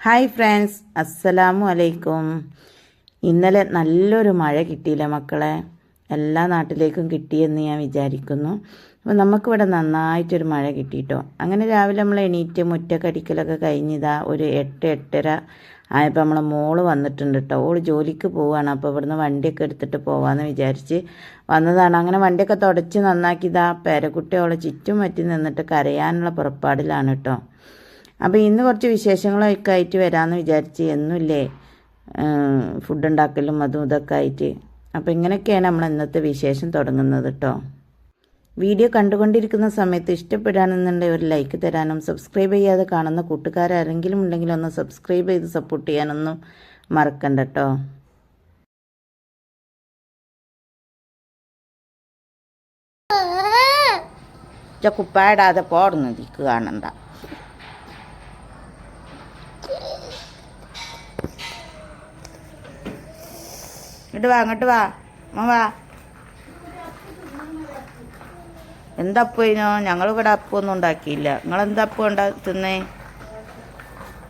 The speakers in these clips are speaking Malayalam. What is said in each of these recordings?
ഹായ് ഫ്രണ്ട്സ് അസ്സലാമു അലൈക്കും. ഇന്നലെ നല്ലൊരു മഴ കിട്ടിയില്ല മക്കളെ? എല്ലാ നാട്ടിലേക്കും കിട്ടിയെന്ന് ഞാൻ വിചാരിക്കുന്നു. അപ്പോൾ നമുക്കിവിടെ നന്നായിട്ടൊരു മഴ കിട്ടിയിട്ടോ? അങ്ങനെ രാവിലെ നമ്മൾ എണീറ്റ് മുറ്റക്കടിക്കലൊക്കെ കഴിഞ്ഞിതാ ഒരു എട്ട് എട്ടര ആയപ്പോൾ നമ്മളെ മോൾ വന്നിട്ടുണ്ട് കേട്ടോ ഓൾ ജോലിക്ക് പോവുകയാണ് അപ്പോൾ ഇവിടുന്ന് വണ്ടിയൊക്കെ എടുത്തിട്ട് പോവാമെന്ന് വിചാരിച്ച് വന്നതാണ്. അങ്ങനെ വണ്ടിയൊക്കെ തുടച്ച് നന്നാക്കിയതാ പേരക്കുട്ടി അവളെ ചുറ്റും പറ്റി നിന്നിട്ട് കരയാനുള്ള പുറപ്പാടിലാണ് കേട്ടോ അപ്പോൾ ഇന്ന് കുറച്ച് വിശേഷങ്ങളൊക്കെ ആയിട്ട് വരാമെന്ന് വിചാരിച്ച് എന്നുമില്ലേ ഫുഡ് ഉണ്ടാക്കലും അതും ഇതൊക്കെ ആയിട്ട്. അപ്പോൾ ഇങ്ങനെയൊക്കെയാണ് നമ്മൾ ഇന്നത്തെ വിശേഷം തുടങ്ങുന്നത് കേട്ടോ വീഡിയോ കണ്ടുകൊണ്ടിരിക്കുന്ന സമയത്ത് ഇഷ്ടപ്പെടാനെന്നുണ്ടെങ്കിൽ ഒരു ലൈക്ക് തരാനും സബ്സ്ക്രൈബ് ചെയ്യാതെ കാണുന്ന കൂട്ടുകാരാരെങ്കിലും ഉണ്ടെങ്കിൽ ഒന്ന് സബ്സ്ക്രൈബ് ചെയ്ത് സപ്പോർട്ട് ചെയ്യാനൊന്നും മറക്കണ്ട കേട്ടോ കുപ്പായിടാതെ ദിക്ക് കാണണ്ട ഇങ്ങോട്ട് വാ അങ്ങോട്ട് വാ. അമ്മ വാ. എന്താ ഞങ്ങൾ ഇവിടെ അപ്പൊന്നും ഉണ്ടാക്കിയില്ല. നിങ്ങൾ എന്താ അപ്പം ഉണ്ടാ തിന്നേ?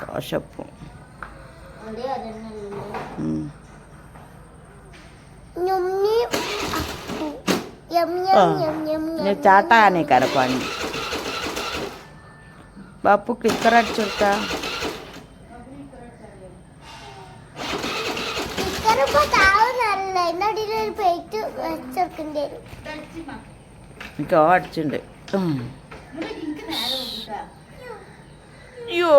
ദോശപ്പം. ചാട്ടാനേ കരപ്പാണി ബാപ്പു ക്ലിക്കർ അടിച്ചു കൊടുത്താ. അയ്യോ.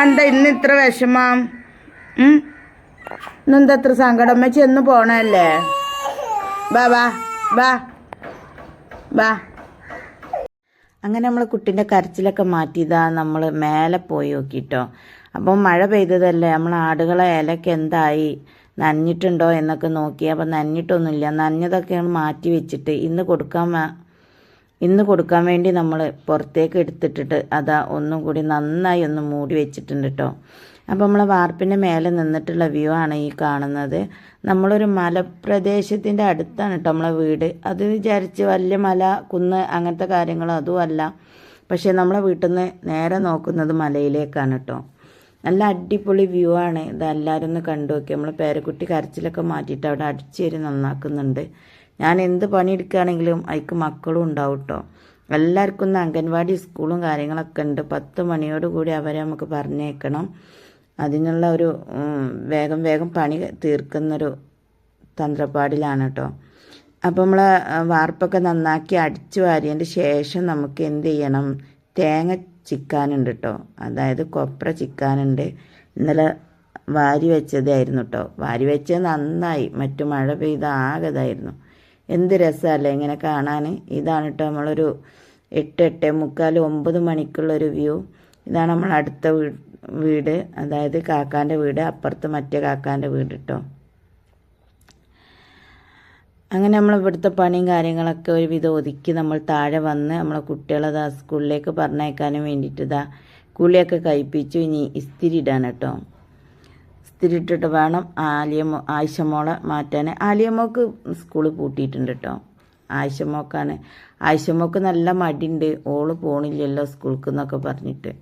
എന്താ ഇന്ന് ഇത്ര വിഷമം? ഇന്നെന്താ ഇത്ര സങ്കടം? വെച്ച് എന്ന് പോണല്ലേ ബാ ബാ ബാ വാ. അങ്ങനെ നമ്മൾ കുട്ടീന്റെ കരച്ചിലൊക്കെ മാറ്റിയതാ നമ്മൾ മേലെ പോയി നോക്കിട്ടോ. അപ്പം മഴ പെയ്തതല്ലേ? നമ്മൾ ആടുകളെ ഇലയ്ക്ക് എന്തായി? നനഞ്ഞിട്ടുണ്ടോ എന്നൊക്കെ നോക്കി. അപ്പം നനഞ്ഞിട്ടൊന്നുമില്ല. നനഞ്ഞതൊക്കെയാണ് മാറ്റി വെച്ചിട്ട് ഇന്ന് കൊടുക്കാൻ ഇന്ന് കൊടുക്കാൻ വേണ്ടി നമ്മൾ പുറത്തേക്ക് എടുത്തിട്ടിട്ട് അതാ ഒന്നും കൂടി നന്നായി ഒന്ന് മൂടി വെച്ചിട്ടുണ്ട് കേട്ടോ അപ്പോൾ നമ്മളെ വാർപ്പിന്റെ മേലെ നിന്നിട്ടുള്ള വ്യൂ ആണ് ഈ കാണുന്നത്. നമ്മളൊരു മലപ്രദേശത്തിന്റെ അടുത്താണ് കേട്ടോ നമ്മളെ വീട്. അത് വിചാരിച്ച് വലിയ മല കുന്ന് അങ്ങനത്തെ കാര്യങ്ങളോ അതുമല്ല. പക്ഷേ നമ്മളെ വീട്ടിൽ നിന്ന് നേരെ നോക്കുന്നത് മലയിലേക്കാണ് കേട്ടോ നല്ല അടിപൊളി വ്യൂ ആണ്. ഇത് എല്ലാവരും ഒന്ന് കണ്ടു നോക്കി. നമ്മൾ പേരക്കുട്ടി കരച്ചിലൊക്കെ മാറ്റിയിട്ട് അവിടെ അടിച്ചേരി നന്നാക്കുന്നുണ്ട്. ഞാൻ എന്ത് പണിയെടുക്കുകയാണെങ്കിലും അതിക്ക് മക്കളും ഉണ്ടാവും കേട്ടോ എല്ലാവർക്കും ഒന്ന് അംഗൻവാടി സ്കൂളും കാര്യങ്ങളൊക്കെ ഉണ്ട്. പത്ത് മണിയോട് കൂടി അവരെ നമുക്ക് പറഞ്ഞേക്കണം. അതിനുള്ള ഒരു വേഗം വേഗം പണി തീർക്കുന്നൊരു തന്ത്രപ്പാടിലാണ് കേട്ടോ അപ്പോൾ നമ്മൾ വാർപ്പൊക്കെ നന്നാക്കി അടിച്ചു വാരിയതിന്റെ ശേഷം നമുക്ക് എന്ത് ചെയ്യണം? തേങ്ങ ചിക്കാനുണ്ട് കേട്ടോ അതായത് കൊപ്ര ചിക്കാനുണ്ട്. ഇന്നലെ വാരി വെച്ചതായിരുന്നു കേട്ടോ വാരി വെച്ചത് നന്നായി. മറ്റു മഴ പെയ്ത ആകതായിരുന്നു. എന്ത് രസമല്ലേ ഇങ്ങനെ കാണാൻ ഇതാണ് കേട്ടോ നമ്മളൊരു എട്ട് എട്ട് മുക്കാൽ ഒമ്പത് മണിക്കുള്ളൊരു വ്യൂ. ഇതാണ് നമ്മൾ അടുത്ത വീട്. അതായത് കാക്കാന്റെ വീട്. അപ്പുറത്ത് മറ്റേ കാക്കാന്റെ വീട് കേട്ടോ അങ്ങനെ നമ്മൾ ഇവിടുത്തെ പണിയും കാര്യങ്ങളൊക്കെ ഒരുവിധം ഒതുക്കി നമ്മൾ താഴെ വന്ന് നമ്മളെ കുട്ടികളെ സ്കൂളിലേക്ക് പറഞ്ഞയക്കാനും വേണ്ടിയിട്ട് ഇതാ കുളിയൊക്കെ കഴിപ്പിച്ചു. ഇനി ഇസ്തിരി ഇടാൻ കേട്ടോ. ഇസ്തിരി ഇട്ടിട്ട് വേണം ആലിയമോ ആയിഷമോളെ മാറ്റാൻ ആലിയമോക്ക് സ്കൂൾ പൂട്ടിയിട്ടുണ്ട് കേട്ടോ. ആയിഷമോക്കാണ് ആയിഷമോക്ക് നല്ല മടിയുണ്ട്. ഓൾ പോണില്ലല്ലോ സ്കൂൾക്ക് എന്നൊക്കെ പറഞ്ഞിട്ട്.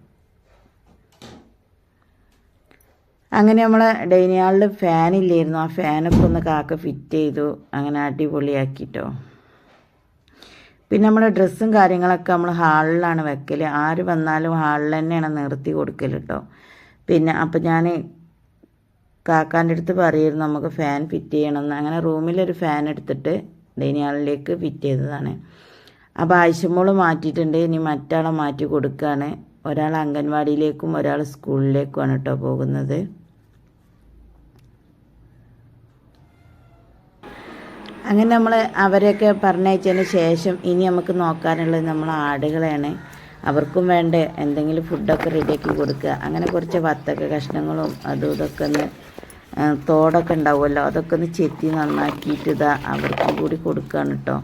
അങ്ങനെ നമ്മളെ ഡൈനിങ് ഹാളിൽ ഫാൻ ഇല്ലായിരുന്നു. ആ ഫാനൊക്കെ ഒന്ന് കാക്ക ഫിറ്റ് ചെയ്തു. അങ്ങനെ അടിപൊളിയാക്കിട്ടോ. പിന്നെ നമ്മുടെ ഡ്രസ്സും കാര്യങ്ങളൊക്കെ നമ്മൾ ഹാളിലാണ് വെക്കൽ ആര് വന്നാലും ഹാളിൽ തന്നെയാണ് നിർത്തി കൊടുക്കൽ കേട്ടോ പിന്നെ അപ്പം ഞാൻ കാക്കാന്റെ അടുത്ത് പറയുമായിരുന്നു നമുക്ക് ഫാൻ ഫിറ്റ് ചെയ്യണമെന്ന് അങ്ങനെ റൂമിലൊരു ഫാൻ എടുത്തിട്ട് ഡൈനിങ് ഹാളിലേക്ക് ഫിറ്റ് ചെയ്തതാണ്. അപ്പോൾ ആവശ്യമോൾ മാറ്റിയിട്ടുണ്ട്. ഇനി മറ്റാളെ മാറ്റി കൊടുക്കുകയാണ് ഒരാൾ അംഗൻവാടിയിലേക്കും ഒരാൾ സ്കൂളിലേക്കുമാണ് കേട്ടോ പോകുന്നത്. അങ്ങനെ നമ്മൾ അവരെയൊക്കെ പറഞ്ഞയച്ചതിന് ശേഷം ഇനി നമുക്ക് നോക്കാനുള്ളത് നമ്മൾ ആടുകളെയാണ്. അവർക്കും വേണ്ട എന്തെങ്കിലും ഫുഡൊക്കെ റെഡിയാക്കി കൊടുക്കുക. അങ്ങനെ കുറച്ച് വത്തക്ക കഷ്ണങ്ങളും അതും ഇതൊക്കെ ഒന്ന് തോടൊക്കെ ഉണ്ടാവുമല്ലോ അതൊക്കെ ഒന്ന് ചെത്തി നന്നാക്കിയിട്ട് ഇതാ അവർക്കും കൂടി കൊടുക്കുകയാണ് കേട്ടോ.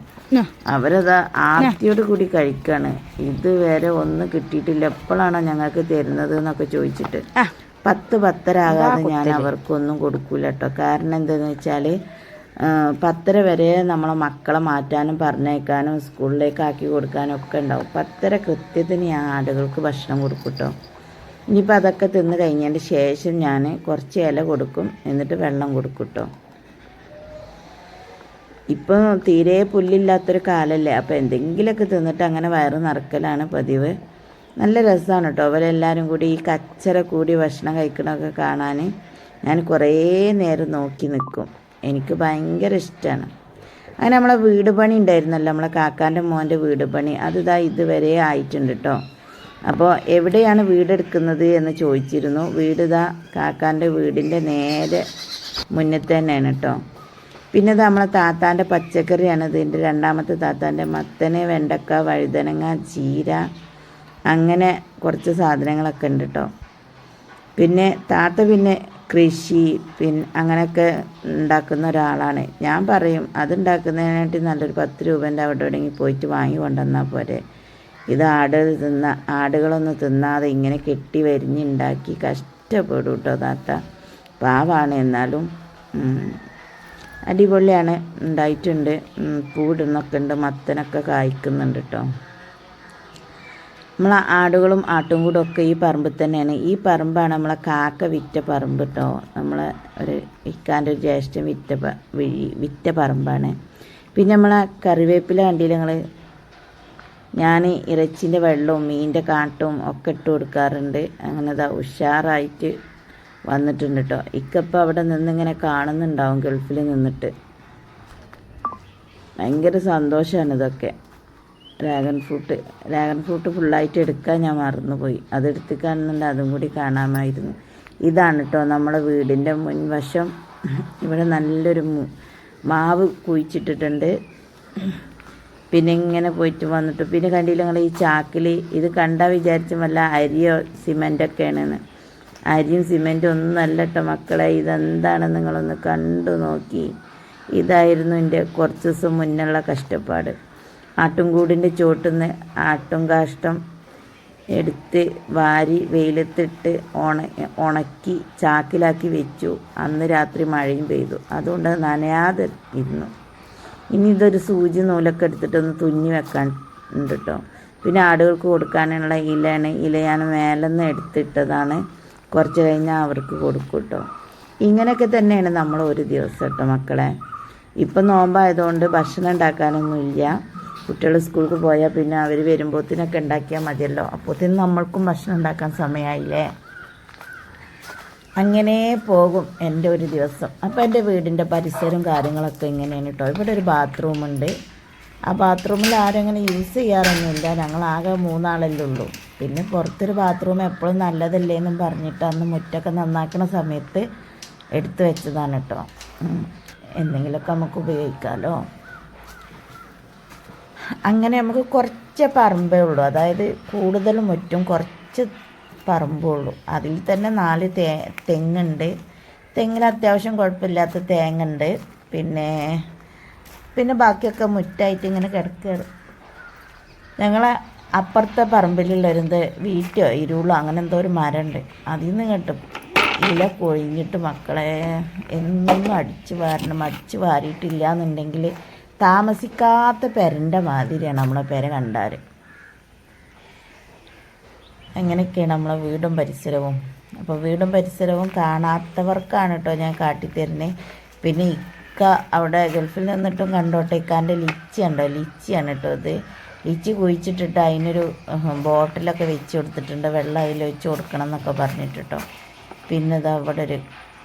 അവരതാ ആർത്തിയോട് കൂടി കഴിക്കാണ് ഇതുവരെ ഒന്നും കിട്ടിയിട്ടില്ല. എപ്പോഴാണോ ഞങ്ങൾക്ക് തരുന്നത് എന്നൊക്കെ ചോദിച്ചിട്ട്. പത്ത് പത്തരാകാതെ ഞാൻ അവർക്കൊന്നും കൊടുക്കൂല കേട്ടോ. കാരണം എന്താണെന്ന് വെച്ചാൽ പത്തര വരെ നമ്മളെ മക്കളെ മാറ്റാനും പറഞ്ഞേക്കാനും സ്കൂളിലേക്ക് ആക്കി കൊടുക്കാനും ഒക്കെ ഉണ്ടാവും. പത്തര കൃത്യത്തിന് ഞാൻ ആടുകൾക്ക് ഭക്ഷണം കൊടുക്കും കേട്ടോ ഇനിയിപ്പോൾ അതൊക്കെ തിന്ന് കഴിഞ്ഞതിന്റെ ശേഷം ഞാൻ കുറച്ച് ഇല കൊടുക്കും എന്നിട്ട് വെള്ളം കൊടുക്കും കേട്ടോ ഇപ്പോൾ തീരെ പുല്ലില്ലാത്തൊരു കാലല്ലേ അപ്പോൾ എന്തെങ്കിലുമൊക്കെ തിന്നിട്ട് അങ്ങനെ വയറ് നിറക്കലാണ് പതിവ്. നല്ല രസമാണ് കേട്ടോ അവരെല്ലാവരും കൂടി ഈ കച്ചറ കൂടി ഭക്ഷണം കഴിക്കണമൊക്കെ കാണാൻ ഞാൻ കുറേ നേരം നോക്കി നിൽക്കും എനിക്ക് ഭയങ്കര ഇഷ്ടമാണ് അങ്ങനെ നമ്മളെ വീട് പണി ഉണ്ടായിരുന്നല്ലോ നമ്മളെ കാക്കാന്റെ മോന്റെ വീട് പണി. അത് ഇതാ ഇതുവരെ ആയിട്ടുണ്ട് കേട്ടോ അപ്പോൾ എവിടെയാണ് വീടെടുക്കുന്നത് എന്ന് ചോദിച്ചിരുന്നു. വീട് ഇതാ കാക്കാന്റെ വീടിന്റെ നേരെ മുന്നത്തെ തന്നെയാണ് കേട്ടോ പിന്നെ ഇത് നമ്മളെ താത്താന്റെ പച്ചക്കറിയാണ്. ഇതിന്റെ രണ്ടാമത്തെ താത്താന്റെ മത്തന് വെണ്ടക്ക വഴുതനങ്ങ ചീര അങ്ങനെ കുറച്ച് സാധനങ്ങളൊക്കെ ഉണ്ട് കേട്ടോ പിന്നെ താത്ത പിന്നെ കൃഷി പിന്നെ അങ്ങനെയൊക്കെ ഉണ്ടാക്കുന്ന ഒരാളാണ്. ഞാൻ പറയും അത് ഉണ്ടാക്കുന്നതിനായിട്ട് നല്ലൊരു പത്ത് രൂപേന്റെ അവിടെ എവിടെയെങ്കിൽ പോയിട്ട് വാങ്ങി കൊണ്ടുവന്നാൽ പോരെ. ഇത് ആട് തിന്ന ആടുകളൊന്നും തിന്നാതെ ഇങ്ങനെ കെട്ടി വരിഞ്ഞുണ്ടാക്കി കഷ്ടപ്പെടും കേട്ടോ താത്ത. പാവാണ് എന്നാലും അടിപൊളിയാണ്. ഉണ്ടായിട്ടുണ്ട്. പൂടുന്നൊക്കെ ഉണ്ട് മത്തനൊക്കെ കായ്ക്കുന്നുണ്ട് കേട്ടോ. നമ്മളെ ആടുകളും ആട്ടും കൂടെ ഒക്കെ ഈ പറമ്പിൽ തന്നെയാണ്. ഈ പറമ്പാണ് നമ്മളെ കാക്ക വിറ്റ പറമ്പ് കേട്ടോ നമ്മളെ ഒരു ഇക്കാന്റെ ഒരു ജ്യേഷ്ഠൻ വിറ്റ വിറ്റ പറമ്പാണ്. പിന്നെ നമ്മളെ കറിവേപ്പില കണ്ടില്ല ഞങ്ങൾ ഞാൻ ഇറച്ചിന്റെ വെള്ളവും മീനിന്റെ കാട്ടും ഒക്കെ ഇട്ട് കൊടുക്കാറുണ്ട്. അങ്ങനെ ദാ ഉഷാറായിട്ട് വന്നിട്ടുണ്ട് കേട്ടോ ഇക്കപ്പം അവിടെ നിന്നിങ്ങനെ കാണുന്നുണ്ടാവും ഗൾഫിൽ നിന്നിട്ട്. ഭയങ്കര സന്തോഷമാണ് ഇതൊക്കെ. ഡ്രാഗൺ ഫ്രൂട്ട് ഡ്രാഗൺ ഫ്രൂട്ട് ഫുള്ളായിട്ട് എടുക്കാൻ ഞാൻ മറന്നുപോയി. അതെടുത്ത് കാണുന്നുണ്ട് അതും കൂടി കാണാമായിരുന്നു. ഇതാണ് കേട്ടോ നമ്മുടെ വീടിന്റെ മുൻവശം. ഇവിടെ നല്ലൊരു മാവ് കുഴിച്ചിട്ടിട്ടുണ്ട്. പിന്നെ ഇങ്ങനെ പോയിട്ട് വന്നിട്ട് പിന്നെ കണ്ടില്ല നിങ്ങൾ ഈ ചാക്കിൽ ഇത് കണ്ടാൽ വിചാരിച്ചും വല്ല അരിയോ സിമെന്റൊക്കെയാണെന്ന്. അരിയും സിമെന്റും ഒന്നും അല്ല കേട്ടോ മക്കളെ. ഇതെന്താണ് നിങ്ങളൊന്ന് കണ്ടു നോക്കി. ഇതായിരുന്നു എന്റെ കുറച്ച് ദിവസം മുന്നുള്ള കഷ്ടപ്പാട്. ആട്ടുംകൂടിന്റെ ചോട്ടുനിന്ന് ആട്ടും കാഷ്ടം എടുത്ത് വാരി വെയിലത്തിട്ട് ഉണ ഉണക്കി ചാക്കിലാക്കി വെച്ചു. അന്ന് രാത്രി മഴയും പെയ്തു. അതുകൊണ്ട് അത് നനയാതെ ഇരുന്നു. ഇനി ഇതൊരു സൂചി നൂലൊക്കെ എടുത്തിട്ടൊന്ന് തുന്നി വെക്കാൻ ഉണ്ട് കേട്ടോ പിന്നെ ആടുകൾക്ക് കൊടുക്കാനുള്ള ഇലയാണ്. ഇല ഞാൻ മേലെന്ന് എടുത്തിട്ടതാണ്. കുറച്ച് കഴിഞ്ഞാൽ അവർക്ക് കൊടുക്കും കേട്ടോ ഇങ്ങനെയൊക്കെ തന്നെയാണ് നമ്മൾ ഒരു ദിവസം കേട്ടോ മക്കളെ. ഇപ്പം നോമ്പായതുകൊണ്ട് ഭക്ഷണം ഉണ്ടാക്കാനൊന്നുമില്ല. കുട്ടികൾ സ്കൂൾക്ക് പോയാൽ പിന്നെ അവർ വരുമ്പോഴത്തേനൊക്കെ ഉണ്ടാക്കിയാൽ മതിയല്ലോ. അപ്പോഴത്തേനും നമ്മൾക്കും ഭക്ഷണം ഉണ്ടാക്കാൻ സമയമായില്ലേ അങ്ങനെ പോകും എന്റെ ഒരു ദിവസം. അപ്പോൾ എന്റെ വീടിന്റെ പരിസരവും കാര്യങ്ങളൊക്കെ ഇങ്ങനെയാണ് കേട്ടോ. ഇവിടെ ഒരു ബാത്റൂമുണ്ട് ആ ബാത്റൂമിൽ ആരും അങ്ങനെ യൂസ് ചെയ്യാറൊന്നുമില്ല ഞങ്ങൾ ആകെ മൂന്നാളല്ലേ ഉള്ളൂ. പിന്നെ പുറത്തൊരു ബാത്റൂം എപ്പോഴും നല്ലതല്ലേ എന്നും പറഞ്ഞിട്ട് അന്ന് മുറ്റൊക്കെ നന്നാക്കുന്ന സമയത്ത് എടുത്തു വെച്ചതാണ് കേട്ടോ. എന്തെങ്കിലുമൊക്കെ നമുക്ക് ഉപയോഗിക്കാമല്ലോ അങ്ങനെ നമുക്ക് കുറച്ച് പറമ്പേ ഉള്ളൂ. അതായത് കൂടുതലും മുറ്റും കുറച്ച് പറമ്പേ ഉള്ളൂ. അതിൽ തന്നെ നാല് തേ തെങ്ങുണ്ട്. തെങ്ങിന് അത്യാവശ്യം കുഴപ്പമില്ലാത്ത തേങ്ങ ഉണ്ട് പിന്നെ പിന്നെ ബാക്കിയൊക്കെ മുറ്റായിട്ട് ഇങ്ങനെ കിടക്കുകയാണ്. ഞങ്ങളെ അപ്പുറത്തെ പറമ്പിലുള്ളൊരുത് വീറ്റോ ഇരുളോ അങ്ങനെ എന്തോ ഒരു മരമുണ്ട്. അതിൽ നിന്ന് കിട്ടും ഇല കൊഴിഞ്ഞിട്ട് മക്കളെ എന്നും അടിച്ച് വാരണം. അടിച്ച് വാരിയിട്ടില്ല എന്നുണ്ടെങ്കിൽ താമസിക്കാത്ത പെരന്റെ മാതിരിയാണ് നമ്മളെ പെര കണ്ടാൽ അങ്ങനെയൊക്കെയാണ് നമ്മളെ വീടും പരിസരവും. അപ്പോൾ വീടും പരിസരവും കാണാത്തവർക്കാണ് കേട്ടോ ഞാൻ കാട്ടിത്തരുന്നത് പിന്നെ ഇക്ക അവിടെ ഗൾഫിൽ നിന്നിട്ടും കണ്ടോട്ടെ ഇക്കാന്റെ ലിച്ചി ഉണ്ടോ ലിച്ചിയാണ് കേട്ടോ ഇത്. ലിച്ചി കുഴിച്ചിട്ടിട്ട് അതിനൊരു ബോട്ടിലൊക്കെ വെച്ച് കൊടുത്തിട്ടുണ്ട്. വെള്ളം അതിൽ വെച്ച് കൊടുക്കണം എന്നൊക്കെ പറഞ്ഞിട്ട് കേട്ടോ പിന്നെ ഇതാ അവിടെ ഒരു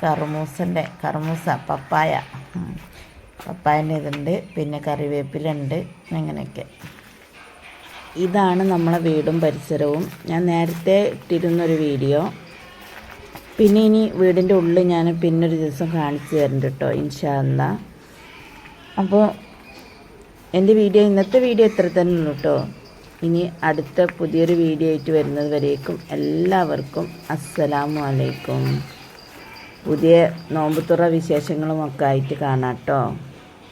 കറുമൂസന്റെ കറുമൂസ പപ്പായ. പപ്പായന്റെ ഇതുണ്ട് പിന്നെ കറിവേപ്പിലുണ്ട് അങ്ങനെയൊക്കെ. ഇതാണ് നമ്മളെ വീടും പരിസരവും. ഞാൻ നേരത്തെ ഇട്ടിരുന്നൊരു വീഡിയോ. പിന്നെ ഇനി വീടിന്റെ ഉള്ളിൽ ഞാൻ പിന്നൊരു ദിവസം കാണിച്ചു തരുന്നുണ്ട് കേട്ടോ ഇൻഷാല്ല അപ്പോൾ എന്റെ വീഡിയോ ഇന്നത്തെ വീഡിയോ ഇത്ര തന്നെ ഉള്ളൂ കേട്ടോ. ഇനി അടുത്ത പുതിയൊരു വീഡിയോ ആയിട്ട് വരുന്നത് വരേക്കും എല്ലാവർക്കും അസ്സലാമു അലൈക്കും. പുതിയ നോമ്പുതുറ വിശേഷങ്ങളുമൊക്കെ ആയിട്ട് കാണാം കേട്ടോ.